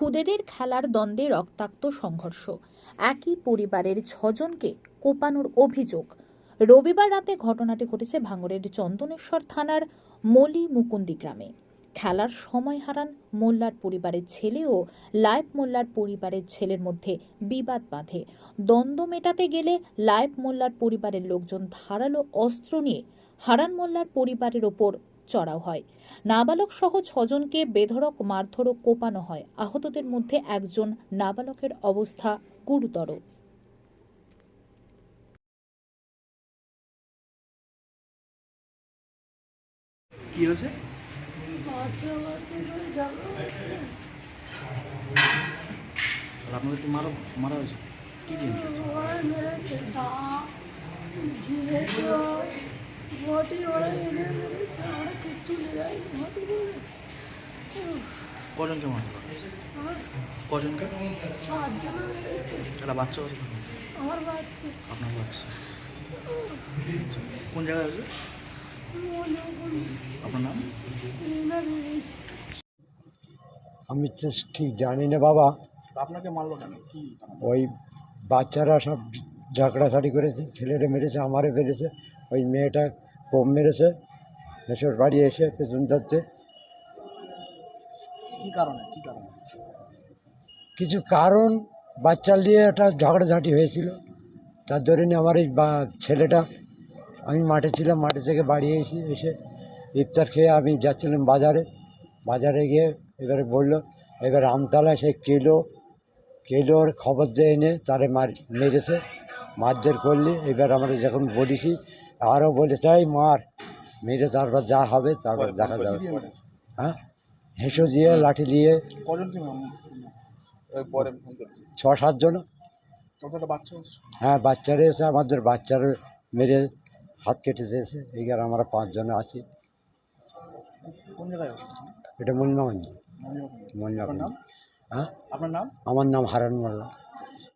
খুদেদের খেলার দ্বন্দ্বে রক্তাক্ত সংঘর্ষ। একই পরিবারের ছজনকে কোপানোর অভিযোগ। রবিবার রাতে ঘটনাটি ঘটেছে ভাঙড়ের চন্দনেশ্বর থানার মলি মুকুন্দি গ্রামে। খেলার সময় হারান মোল্লার পরিবারের ছেলে ও লাইফ মোল্লার পরিবারের ছেলের মধ্যে বিবাদ বাঁধে। দ্বন্দ্ব মেটাতে গেলে লাইফ মোল্লার পরিবারের লোকজন ধারালো অস্ত্র নিয়ে হারান মোল্লার পরিবারের ওপর চড়াও হয় নাবালক সহ ছজনকে বেধড়ক মারধর ও কোপানো হয় আহতদের মধ্যে একজন নাবালকের অবস্থা গুরুতর কি হয়েছে মারা মারা কি ঘটি ওরা এনে মেরেছে কিচ্ছু নেই ঘটি করে কজনকে মারলো? কজনকে? সাতজন বাচ্চা আছে আমার বাচ্চা আপনার বাচ্চা। কোন জায়গায় আছে? আপনার নাম? আমি তো ঠিক জানি না বাবা। আপনাকে মারলো কেন? কি? ওই বাচ্চারা সব ঝগড়াঝাটি করেছে ছেলেরা মেরেছে আমারে মেরেছে ওই মেয়েটা কম মেরেছে এসব বাড়ি এসে পেছন ধরতে কি কারণে? কি কারণে? কিছু কারণ বাচ্চা নিয়ে একটা ঝগড়াঝাটি হয়েছিল। তার দরুন আমার এই বা ছেলেটা আমি মাঠে ছিলাম মাঠে থেকে বাড়ি এসে এসে ইফতার খেয়ে আমি যাচ্ছিলাম বাজারে। বাজারে গিয়ে এবারে বলল এবার আমতলা সে কিলো কিলোর খবর দিয়ে এনে তারে মার মেরেছে মারধর করলে এবার আমরা যখন বলেছি আরও বলে চাই মার মেরে তারপর যা হবে তারপর দেখা যাবে। হ্যাঁ? হেঁসো দিয়ে লাঠি দিয়ে ছ সাতজন হ্যাঁ বাচ্চারা এসে আমাদের বাচ্চারা মেরে হাত কেটে দিয়েছে এইখানে আমরা পাঁচজন আছি। এটা মনমাগঞ্জ মনমাগঞ্জ নাম? হ্যাঁ? আপনার নাম? আমার নাম হারান মোল্লা